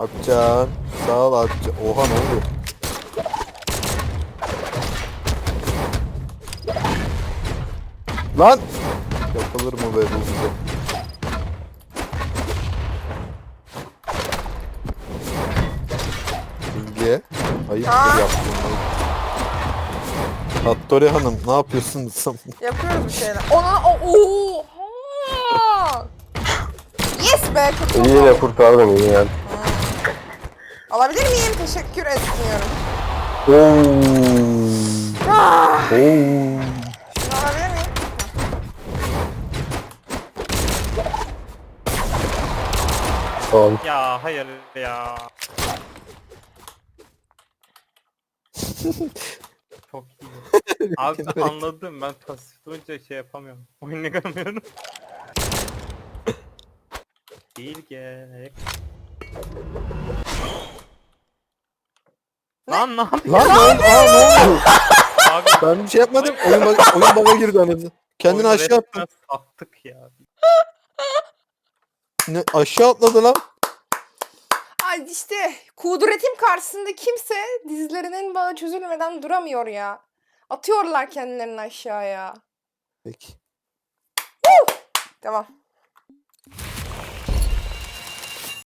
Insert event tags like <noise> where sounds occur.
Akcan. Sağ ol Akcan. Oha ne oluyor? Lan! Yapılır mı be bu bize? Bilge. Ayıptır Aa. yaptığın. Hattori Hanım ne yapıyorsunuz? <laughs> Yapıyoruz bir şeyler. Ona o oha. Yes be kötü İyi yine oldu. kurtardım iyi yani. Alabilir miyim? Teşekkür etmiyorum. Oo. Ah, Oo. şunu alabilir miyim? Tamam. Ya hayır ya. Çok iyi. <laughs> Abi anladım ben pasif olunca şey yapamıyorum. Oynayamıyorum. Bilge. Lan ne yapıyorsun Lan aa, ne oldu? abi? Ben bir şey yapmadım. <laughs> Oyun bug, oyun bug'a girdi anasını. Kendini Oyunu aşağı attın. resmen Sattık ya. Ne, aşağı atladı lan. Ay işte kudretim karşısında kimse dizlerinin bağı çözülmeden duramıyor ya. Atıyorlar kendilerini aşağıya. Peki. Tamam.